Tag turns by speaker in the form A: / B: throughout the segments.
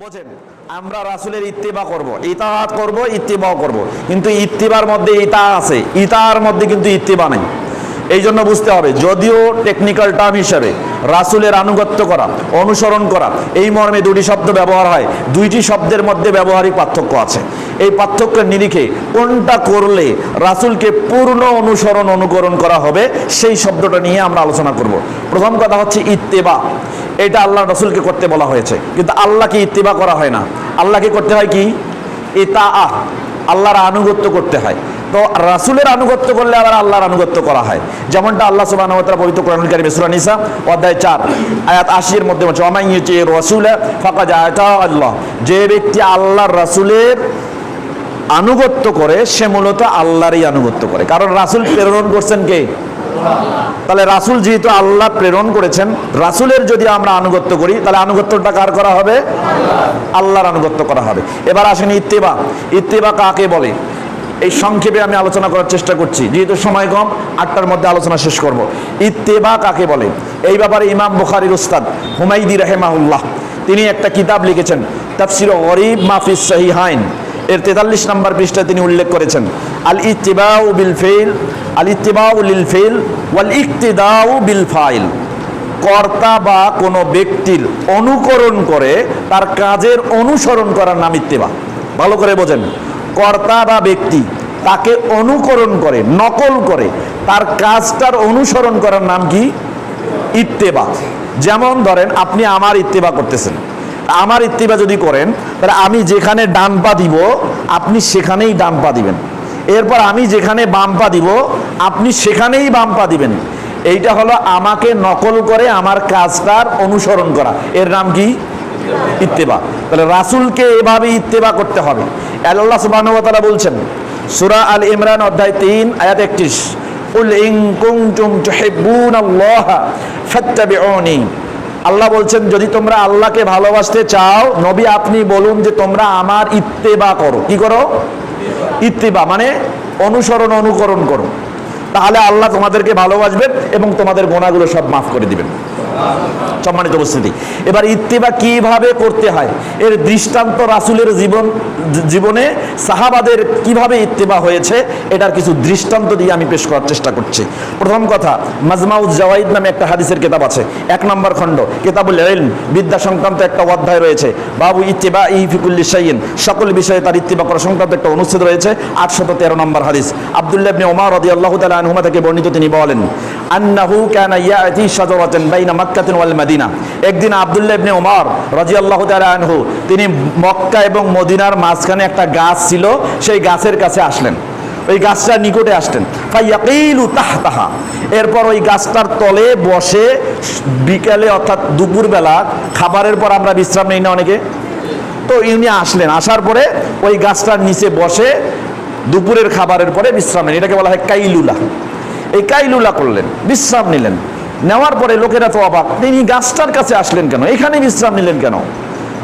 A: বোঝেন, আমরা রাসুলের ইত্তিবা করব ইতাহাত করব, ইত্তিবাও করব। কিন্তু ইত্তিবার মধ্যে ইতা আছে, ইতার মধ্যে কিন্তু ইত্তিবা নেই। এই জন্য বুঝতে হবে, যদিও টেকনিক্যাল টার্ম হিসেবে রাসুলের আনুগত্য করা, অনুসরণ করা, এই মর্মে দুটি শব্দ ব্যবহার হয়, দুইটি শব্দের মধ্যে ব্যবহারিক পার্থক্য আছে। এই পার্থক্যের নিরিখে কোনটা করলে রাসুলকে পূর্ণ অনুসরণ অনুকরণ করা হবে, সেই শব্দটা নিয়ে আমরা আলোচনা করব। প্রথম কথা হচ্ছে ইত্তেবা। এটা আল্লাহ রসুলকে করতে বলা হয়েছে, কিন্তু আল্লাহকে ইত্তেবা করা হয় না। আল্লাহকে করতে হয় কি? ইতা আহ আল্লাহর আনুগত্য করতে হয়। তো রাসুলের আনুগত্য করলে আবার আল্লাহর আনুগত্য করা হয়। যেমনটা আল্লাহ সুবাহ পবিত্র কোরআন কারিম সূরা নিসা, অধ্যায় চার, আয়াত আশির মধ্যে বলছে রসুল ফাঁকা যায় আল্লাহ। যে ব্যক্তি আল্লাহর রাসুলের আনুগত্য করে, সে মূলত আল্লাহরই আনুগত্য করে। কারণ রাসুল প্রেরণ করছেন কে? তাহলে রাসুল যেহেতু আল্লাহ প্রেরণ করেছেন, রাসুলের যদি আমরা আনুগত্য করি, তাহলে আনুগত্যটা কার করা হবে? আল্লাহর আনুগত্য করা হবে। এবার আসেন ইত্তেবা। ইত্তেবা কাকে বলে? এই সংক্ষেপে আমি আলোচনা করার চেষ্টা করছি। যেহেতু সময় কম, আটটার মধ্যে আলোচনা শেষ করব। ইত্তেবা কাকে বলে? এই ব্যাপারে ইমাম বুখারির উস্তাদ হুমাইদি রাহেমাহুল্লাহ, তিনি একটা কিতাব লিখেছেন, তাফসির গরিব মাফিস সাহিহাইন এর তেতাল্লিশ নম্বর পৃষ্ঠায় তিনি উল্লেখ করেছেন, আল ইত্তিবাউ বিল ফেইল, আল ইত্তিবাউ লিল ফেইল, ওয়াল ইকতিদাউ বিল ফাইল। কর্তা বা কোনো ব্যক্তির অনুকরণ করে তার কাজের অনুসরণ করার নাম ইত্তেবা। ভালো করে বোঝেন। কর্তা বা ব্যক্তি তাকে অনুকরণ করে, নকল করে, তার কাজটার অনুসরণ করার নাম কি? ইত্তেবা। যেমন ধরেন, আপনি আমার ইত্তেবা করতেছেন। আমার ইত্তেবা যদি করেন, তাহলে আমি যেখানে ডান পা দিব, আপনি সেখানেই ডান পা দিবেন। এরপর আমি যেখানে বাম পা দিব, আপনি সেখানেই বাম পা দিবেন। এইটা হলো আমাকে নকল করে আমার কাজটার অনুসরণ করা। এর নাম কি? ইত্তেবা। তাহলে রাসুলকে এভাবে ইত্তেবা করতে হবে। আল্লাহ ওয়া তাআলা বলছেন, সূরা আল ইমরান অধ্যায় 3 আয়াত 31 কুল ইন কুনতুম তুহিব্বুনাল্লাহা ফাত্তাবিউনি। আল্লাহ বলছেন, যদি তোমরা আল্লাহকে ভালোবাসতে চাও, নবী আপনি বলুন যে তোমরা আমার ইত্তেবা করো। কি করো? ইত্তেবা মানে অনুসরণ, অনুকরণ করো। তাহলে আল্লাহ তোমাদেরকে ভালোবাসবেন এবং তোমাদের গোনাগুলো সব মাফ করে দিবেন। সম্মানিত উপস্থিতি। এবার ইত্তেবা কীভাবে করতে হয়? এর দৃষ্টান্ত রাসুলের জীবন, জীবনে সাহাবাদের কীভাবে ইত্তেবা হয়েছে, এটার কিছু দৃষ্টান্ত দিয়ে আমি পেশ করার চেষ্টা করছি। প্রথম কথা মাজমাউদ জাওয়াইদ নামে একটা হাদিসের কেতাব আছে। এক নম্বর খণ্ড, কেতাবুল ইলম, বিদ্যা সংক্রান্ত একটা অধ্যায় রয়েছে। বাবু ইত্তেবা ইফিকুল্লি সাইয়িন সকল বিষয়ে তার ইত্তেবা করা সংক্রান্ত একটা অনুচ্ছেদ রয়েছে। আটশত তেরো নম্বর হাদিস। আব্দুল্লাহ ইবনে ওমর রাদিয়াল্লাহু তাআলা আনহুমা থেকে বর্ণিত তিনি বলেন আন্নাহু কানা ইয়াতি শাজারাতান বাইনা মাক্কাতিন ওয়াল মাদিনা। একদিন আব্দুল্লাহ ইবনে ওমর রাদিয়াল্লাহু তাআলা আনহু, তিনি মক্কা এবং মদিনার মাঝখানে একটা গাছ ছিল, সেই গাছের কাছে আসলেন। ওই গাছটার নিকটে আসতেন ফাইয়াকিলু তাহতাহা। এরপর ওই গাছটার তলে বসে বিকালে অর্থাৎ দুপুরবেলা খাবারের পর আমরা বিশ্রাম নেই না অনেকে? তো ইনি আসলেন। আসার পরে ওই গাছটার নিচে বসে দুপুরের খাবারের পরে বিশ্রাম নেন। এটাকে বলা হয় কাইলুলা। এই কাইলুলা করলেন, বিশ্রাম নিলেন। নেওয়ার পরে লোকেরা তো অবাক, তিনি গাছটার কাছে আসলেন কেন? এখানে বিশ্রাম নিলেন কেন?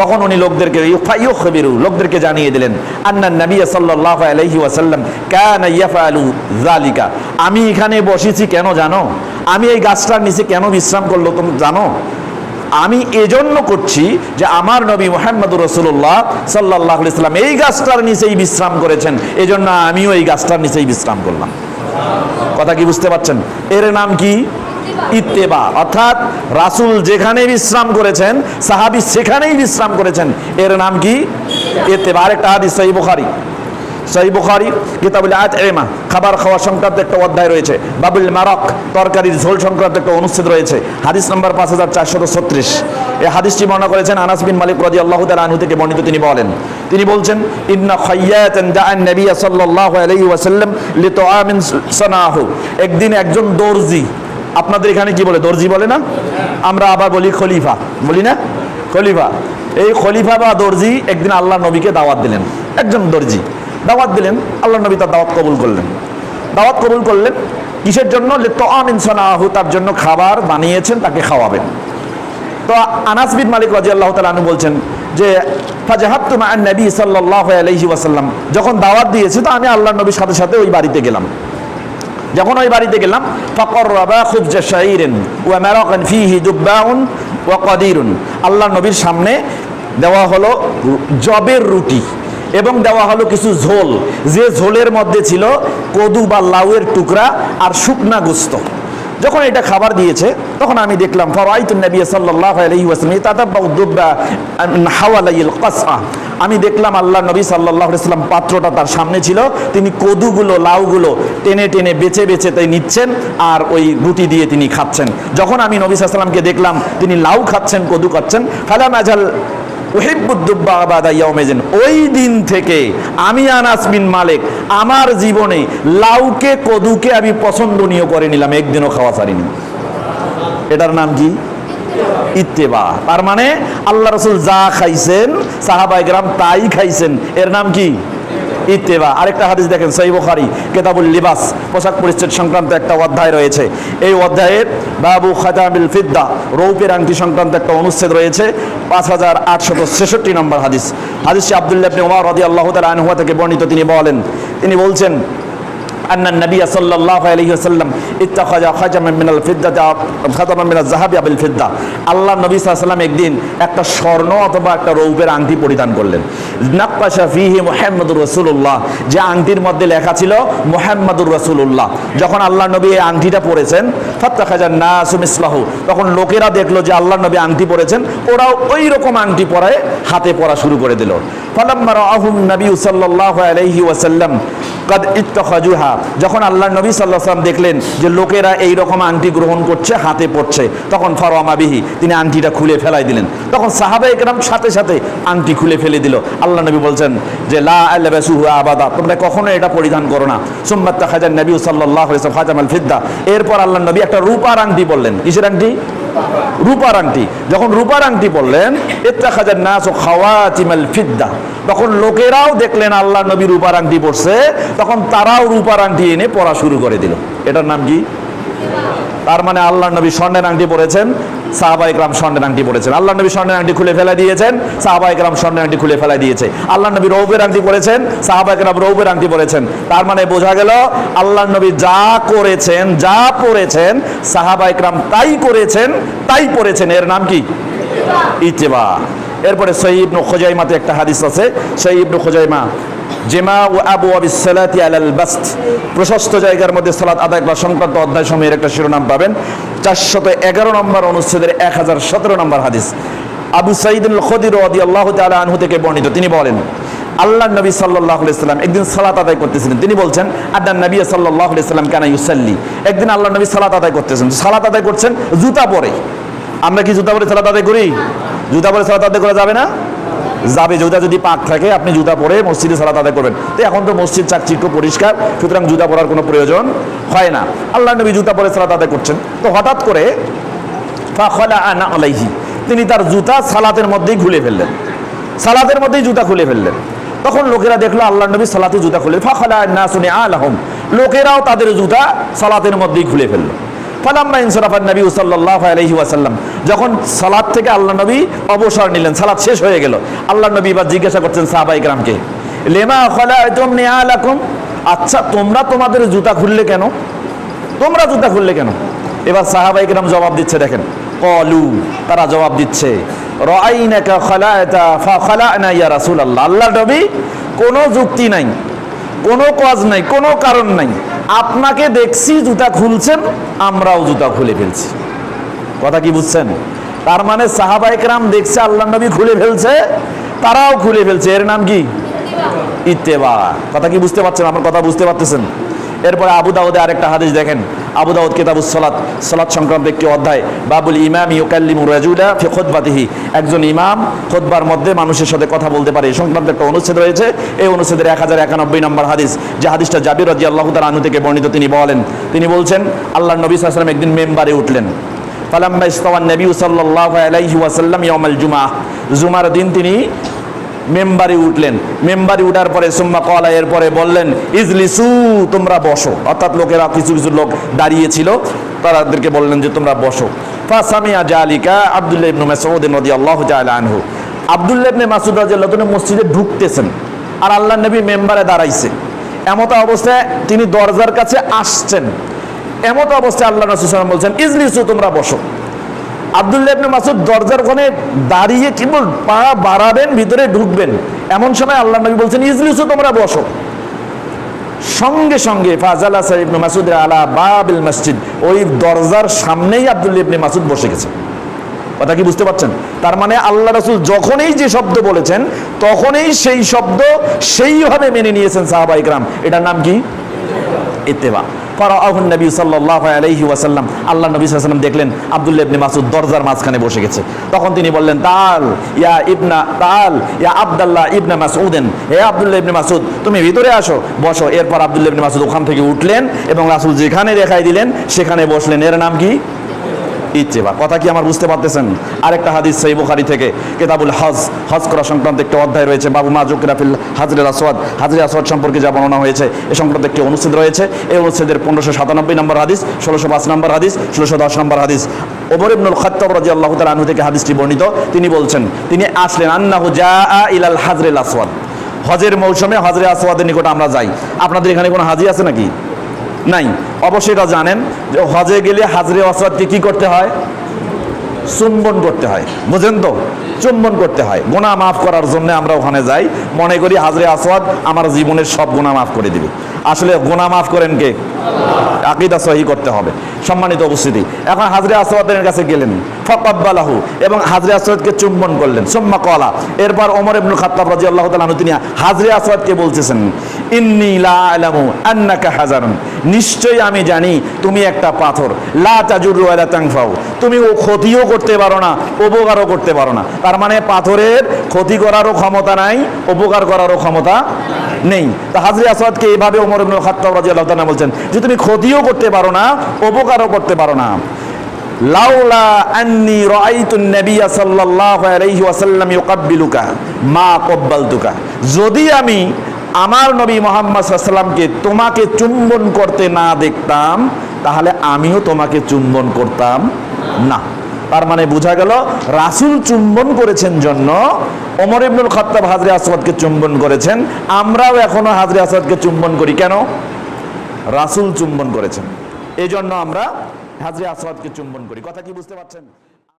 A: তখন উনি লোকদেরকে ইউখাবিরু, লোকদেরকে জানিয়ে দিলেন আন্নান নবী সাল্লাল্লাহু আলাইহি ওয়াসাল্লাম কানা ইয়াফআলু যালিকা। আমি এখানে বসেছি কেন জানো? আমি এই গাছটার নিচে কেন বিশ্রাম করল তুমি জানো? আমি এজন্য করছি যে আমার নবী মোহাম্মদুর রসুল্লাহ সাল্লাহ ইসলাম এই গাছটার নিচেই বিশ্রাম করেছেন। এজন্য আমিও এই গাছটার নিচেই বিশ্রাম করলাম। কথা কি বুঝতে পারছেন? এর নাম কি? ইত্তেবা। অর্থাৎ রাসুল যেখানে বিশ্রাম করেছেন, সাহাবি সেখানেই বিশ্রাম করেছেন। এর নাম কি? ইত্তেবা। আরেকটা হাদিস সাহি বুখারি। সহি বুখারি, কিতাবুল আয়াত এমা খাবার খাওয়া সংক্রান্ত একটা অধ্যায় রয়েছে। বাবুল মারক, তরকারির ঝোল সংক্রান্ত একটা অনুচ্ছেদ রয়েছে। হাদিস নম্বর পাঁচ হাজার চারশত ছত্রিশ। এই হাদিসটি বর্ণনা করেছেন আনাস বিন মালিক রাজি আল্লাহ আনহু থেকে বর্ণিত তিনি বলেন। তিনি বলছেন, ইন্না খাইয়াতান দাআন নবী সাল্লাল্লাহু আলাইহি ওয়াসাল্লাম লিতুআমিন সানাহু। একদিন একজন দর্জি, আপনাদের এখানে কি বলে? দর্জি বলে না? আমরা আবার বলি খলিফা। বলি না? খলিফা। এই খলিফা বা দর্জি একদিন আল্লাহ নবীকে দাওয়াত দিলেন। একজন দর্জি। দাওয়াত দিলেন, আল্লাহ নবী তার দাওয়াত কবুল করলেন। দাওয়াত কবুল করলেন, কিসের জন্য? আমিনসানাহু তার জন্য খাবার বানিয়েছেন, তাকে খাওয়াবেন। তো আনাস বিন মালিক রাজি আল্লাহ তালু বলছেন যে ফাজাহাত্তু নবী সাল্লাল্লাহু আলাইহি ওয়াসাল্লাম, যখন দাওয়াত দিয়েছে, তো আমি আল্লাহ নবীর সাথে সাথে ওই বাড়িতে গেলাম। যখন ওই বাড়িতে গেলাম ফকর রাবা খুব জাশাইরেন ওয়া মারাকান ফিহি দুব্বাউন ওয়া কাদিরুন। আল্লাহ নবীর সামনে দেওয়া হলো জবের রুটি। এবং দেওয়া হলো কিছু ঝোল। যে ঝোলের মধ্যে ছিল কদু বা লাউয়ের টুকরা আর শুকনা গোস্ত। যখন এটা খাবার দিয়েছে, তখন আমি দেখলাম আমি দেখলাম আল্লাহ নবী ওয়াসাল্লাম পাত্রটা তার সামনে ছিল। তিনি কদুগুলো, লাউগুলো টেনে টেনে বেছে বেছে তাই নিচ্ছেন আর ওই রুটি দিয়ে তিনি খাচ্ছেন। যখন আমি নবী ওয়াসাল্লামকে দেখলাম, তিনি লাউ খাচ্ছেন, কদু খাচ্ছেন ফালাম আজাল ওহিবুদ্দুব্বা আবাদা ইয়াউমেজিন ওই দিন থেকে আমি আনাস বিন মালিক, আমার জীবনে লাউকে, কদুকে আমি পছন্দনীয় করে নিলাম, একদিনও খাওয়া ছাড়িনি। এটার নাম কি? ইত্তেবা। তার মানে আল্লাহ রসুল যা খাইছেন সাহাবাই গ্রাম তাই খাইছেন। এর নাম কি? ইত্তেবা। আরেকটা হাদিস দেখেন, সহি বুখারি, কেতাবুল লিবাস, পোশাক পরিচ্ছদ সংক্রান্ত একটা অধ্যায় রয়েছে। এই অধ্যায়ে বাবু খাজামিল ফিদ্দা, রৌপের আংটি সংক্রান্ত একটা অনুচ্ছেদ রয়েছে, পাঁচ হাজার আটশত ছেষট্টি নম্বর হাদিস। হাদিস আবদুল্লাহ ওমর রাদিয়াল্লাহু তাআলা আনহু থেকে বর্ণিত। তিনি বলেন, তিনি বলছেন أن النبي صلى الله عليه وسلم اتخذ خاتما من الفضة خاتما من الذهب بالفضة আল্লাহ নবী সাল্লাল্লাহু আলাইহি একদিন একটা স্বর্ণ অথবা একটা রৌপের আংটি পরিধান করলেন নাক্কাশা ফিহি মুহাম্মাদুর রাসূলুল্লাহ যে আংটির মধ্যে লেখা ছিল মুহাম্মাদুর রাসূলুল্লাহ যখন আল্লাহ নবী এই আংটিটা পরেছেন ফাত্তাখাজান নাসু মিসলাহু তখন লোকেরা দেখলো যে আল্লাহ নবী আংটি পরেছেন ওরাও ওই রকম আংটি পরায় হাতে পরা শুরু করে দিল ফালাম্মা রাআহুম নবী সাল্লাল্লাহু আলাইহি ওয়াসাল্লাম কাদ যখন আল্লাহ নবী সাল্লাহ সাল্লাম দেখলেন যে লোকেরা এই রকম আংটি গ্রহণ করছে, হাতে পড়ছে, তখন ফারোয়ামা বিহি, তিনি আংটিটা খুলে ফেলাই দিলেন। তখন সাহাবা একরাম সাথে সাথে আংটি খুলে ফেলে দিল। আল্লাহ নবী বলছেন যে, লা আল্লাবাসুহু আবাদা তোমরা কখনো এটা পরিধান করো না। সুম্মাত তাখাজান নবী আলাইহি ওয়াসাল্লাম খাজামাল ফিদ্দা। এরপর আল্লাহ নবী একটা রূপার আংটি বললেন। কিসের আংটি? রূপার আংটি যখন রূপার আংটি বললেন ইত্তাখাজান নাস খাওয়াতিমাল ফিদ্দা। তখন লোকেরাও দেখলেন আল্লাহ নবী রূপার আংটি পড়ছে, তখন তারাও রূপার আংটি এনে পড়া শুরু করে দিল। এটার নাম কি? তার মানে আল্লাহ নবী স্বর্ণের আংটি পড়েছেন সাহাবা ইকরাম স্বর্ণের আংটি পড়েছেন আল্লাহ নবী স্বর্ণের আংটি খুলে ফেলা দিয়েছেন সাহাবা ইকরাম স্বর্ণের আংটি খুলে ফেলা দিয়েছে। আল্লাহ নবী রৌপের আংটি পড়েছেন সাহাবা ইকরাম রৌপের আংটি পড়েছেন তার মানে বোঝা গেল আল্লাহ নবী যা করেছেন, যা পড়েছেন সাহাবা ইকরাম তাই করেছেন, তাই পড়েছেন। এর নাম কি? ইত্তেবা এরপরে সহিবনু খোজাইমাতে একটা হাদিস আছে। সহিবনু খোজাইমা জেমা ও আবু আলাল বাস্ত। প্রশস্ত জায়গার মধ্যে সালাত আদায় করা সংক্রান্ত অধ্যায় সময়ের একটা শিরোনাম পাবেন। চারশত এগারো নম্বর অনুচ্ছেদের এক হাজার সতেরো নম্বর হাদিস। আবু সাইদুল খদির রদি আল্লাহ তালা আনহু থেকে বর্ণিত। তিনি বলেন আল্লাহ নবী সাল্লাহ সাল্লাম একদিন সালাত আদায় করতেছিলেন। তিনি বলছেন, আদান নবী সাল্লাহ সাল্লাম কেন ইউসাল্লি। একদিন আল্লাহ নবী সালাত আদায় করতেছেন। সালাত আদায় করছেন জুতা পরে। আমরা কি জুতা পরে সালাত আদায় করি? জুতা পরে সালাত আদায় করা যাবে না? যাবে। জুতা যদি পাক থাকে, আপনি জুতা পরে মসজিদে সালাত আদায় করবেন। তো এখন তো মসজিদ চাকচিক্য পরিষ্কার, সুতরাং জুতা পরার কোনো প্রয়োজন হয় না। আল্লাহ নবী জুতা পরে সালাত আদায় করছেন। তো হঠাৎ করে ফাখলা আলাইহি, তিনি তার জুতা সালাতের মধ্যেই খুলে ফেললেন। সালাতের মধ্যেই জুতা খুলে ফেললেন। তখন লোকেরা দেখল আল্লাহ নবী সালাতে জুতা খুলে ফাখলা না শুনে আলহম। লোকেরাও তাদের জুতা সালাতের মধ্যেই খুলে ফেলল। ফালাম্মা ইনসরাফান নবী সাল্লাল্লাহু আলাইহি ওয়াসাল্লাম। যখন সালাত থেকে আল্লাহ নবী অবসর নিলেন, সালাত শেষ হয়ে গেল। আল্লাহ নবী এবার জিজ্ঞাসা করছেন, সাহাবাই গ্রামকে লেমা খলাতুম নিআলাকুম আচ্ছা তোমরা তোমাদের জুতা খুললে কেন? তোমরা জুতা খুললে কেন? এবার সাহাবাই গ্রাম জবাব দিচ্ছে, দেখেন, কলু, তারা জবাব দিচ্ছে, রাআইনাকা খালাতা ফা খালানা ইয়া রাসূলুল্লাহ। আল্লাহ নবী কোনো যুক্তি নাই, কোনো কাজ নাই, কোনো কারণ নাই। আপনাকে দেখছি, জুতা খুলছেন, আমরাও জুতা খুলে ফেলছি। কথা কি বুঝছেন? তার মানে সাহাবাইকরাম দেখছে আল্লাহ নবী খুলে ফেলছে, তারাও খুলে ফেলছে। এর নাম কি? ইত্তেবা। কথা কি বুঝতে পারছেন? আমার কথা বুঝতে পারতেছেন? এরপরে আবু দাউদে আরেকটা হাদিস দেখেন। আবু দাউদ কিতাবুস সালাত সালাত সংক্রান্ত একটি অধ্যায়, বাবুল ইমাম ইউকাল্লিমু রাজুলা ফি খুতবাতিহি। একজন ইমাম খুতবার মধ্যে মানুষের সাথে কথা বলতে পারে। সংক্রান্ত একটা অনুচ্ছেদ রয়েছে। এই অনুচ্ছেদের এক হাজার একানব্বই নম্বর হাদিস, যে হাদিসটা জাবির রাজি আল্লাহ তার আনু থেকে বর্ণিত, তিনি বলেন, তিনি বলছেন আল্লাহ নবী সাল্লাম একদিন মেম্বারে উঠলেন। ফালাম্মা ইস্তাওয়ান নবী সাল্লাল্লাহু আলাইহি ওয়াসাল্লাম ইয়াউমাল জুমআ জুমার দিন তিনি মেম্বারে উঠলেন। মেম্বারে উঠার পরে সুম্মা কলা এরপরে বললেন, ইজলিসু, তোমরা বসো। অর্থাৎ লোকেরা, কিছু কিছু লোক দাঁড়িয়েছিল তাদেরকে বললেন যে, তোমরা বসো। ফাসামিয়া জালিকা আব্দুল্লাহ ইবনে মাসউদ রাদিয়াল্লাহু তাআলা আনহু। আব্দুল্লাহ ইবনে মাসউদ রাদিয়াল্লাহু তাআলা মসজিদে ঢুকতেছেন আর আল্লাহ নবী মেম্বারে দাঁড়াইছে। এমত অবস্থায় তিনি দরজার কাছে আসছেন। এমত অবস্থায় আল্লাহ রাসূল সাল্লাল্লাহু আলাইহি বলছেন, ইজলিসু, তোমরা বসো। আব্দুল্লাহ ইবনে মাসুদ দরজার ওখানে দাঁড়িয়ে কেবল পা বাড়াবেন, ভিতরে ঢুকবেন। এমন সময় আল্লাহ নবী বলছেন ইজলিসও তোমরা বসো। সঙ্গে সঙ্গে ফাজালা সাহেব মাসুদ আলা বাবিল মসজিদ, ওই দরজার সামনেই আব্দুল্লাহ ইবনে মাসুদ বসে গেছে। কথা কি বুঝতে পারছেন? তার মানে আল্লাহ রাসূল যখনই যে শব্দ বলেছেন, তখনই সেই শব্দ সেইভাবে মেনে নিয়েছেন সাহাবা ইকরাম এটার নাম কি? ইত্তেবা। ফারাআহুন নবী সাল্লাহ আলহি ওয়াসাল্লাম, আল্লাহ নবী সাল্লাম দেখলেন আব্দুল্লাহ ইবনে মাসুদ দরজার মাঝখানে বসে গেছে। তখন তিনি বললেন, তাল ইয়া ইবনা, তাল ইয়া আবদাল্লাহ ইবনে মাসউদেন হে আবদুল্লাহ ইবনে মাসুদ তুমি ভিতরে আসো, বসো। এরপর আব্দুল্লাহ ইবনে মাসুদ ওখান থেকে উঠলেন এবং রাসুল যেখানে দেখাই দিলেন, সেখানে বসলেন। এর নাম কি? ইচ্ছেবা কথা কি আমার বুঝতে পারতেছেন? আরেকটা হাদিস সেই বুখারি থেকে, কেতাবুল হজ হজ করা সংক্রান্ত একটি অধ্যায় রয়েছে, বাবু মা জুকরাফিল হাজরের আসওয়াদ হাজরে আসওয়াদ সম্পর্কে যা বর্ণনা হয়েছে, এ সংক্রান্ত একটি অনুচ্ছেদ রয়েছে, এই অনুচ্ছেদের পনেরোশো সাতানব্বই নম্বর হাদিস, ষোলোশো পাঁচ নম্বর হাদিস, ষোলোশো দশ নম্বর হাদিস। ওমর ইবনুল খত্তাব আল্লাহ তালা আনহু থেকে হাদিসটি বর্ণিত, তিনি বলছেন, তিনি আসলেন, আন্নাহু জা ইলাল হাজরেল আসওয়াদ। হজের মৌসুমে হজরে আসওয়াদের নিকট আমরা যাই। আপনাদের এখানে কোনো হাজি আছে নাকি? নাই। অবশ্যই এটা জানেন যে হজে গেলে হাজরে আসওয়াদকে কী করতে হয়? চুম্বন করতে হয়। বুঝেন তো? চুম্বন করতে হয়। গোনা মাফ করার জন্য আমরা ওখানে যাই। মনে করি হাজরে আসওয়াদ আমার জীবনের সব গোনা মাফ করে দিবে। আসলে গোনা মাফ করেন কে? আকিদা সহি করতে হবে। সম্মানিত উপস্থিতি, এখন হাজরে আসওয়াদের কাছে গেলেন। ফকাব্বালাহু এবং হাজরে আসওয়াদকে চুম্বন করলেন। সুম্মা কলা এরপর ওমর ইবনুল খাত্তাব রাদিয়াল্লাহু তাআলা তিনি হাজরে আসওয়াদকে বলতেছেন, ইন্নী লা আলামু আন্নাকা হাজারুন। নিশ্চয়ই আমি জানি তুমি একটা পাথর। লা তাজুরু ওয়ালা তানফাউ। তুমি ও ক্ষতিও করতে পারো না, উপকারও করতে পারো না। তার মানে পাথরের ক্ষতি করারও ক্ষমতা নাই, উপকার করারও ক্ষমতা নেই। তা হাজরে আসওয়াদকে এইভাবে ওমর ইবনুল খাত্তাব রাদিয়াল্লাহু তাআলা বলছেন, যে তুমি ক্ষতিও করতে পারো না উপকারও করতে পারো না। লাউলা আন্নি রাআইতু নবিয়া সাল্লাল্লাহু আলাইহি ওয়াসাল্লাম ইউকাব্বিলুকা মা কব্বালতুকা। যদি আমি আমার নবী মোহাম্মদ সাল্লামকে তোমাকে চুম্বন করতে না দেখতাম, তাহলে আমিও তোমাকে চুম্বন করতাম না। তার মানে বোঝা গেল রাসুল চুম্বন করেছেন জন্য, ওমর ইবনুল খত্তাব হাজরে আসাদকে চুম্বন করেছেন, আমরাও এখনও হাজরে আসাদকে চুম্বন করি কেন? রাসুল চুম্বন করেছেন। এই জন্য আমরা হাজরে আসাদকে চুম্বন করি। কথা কি বুঝতে পারছেন?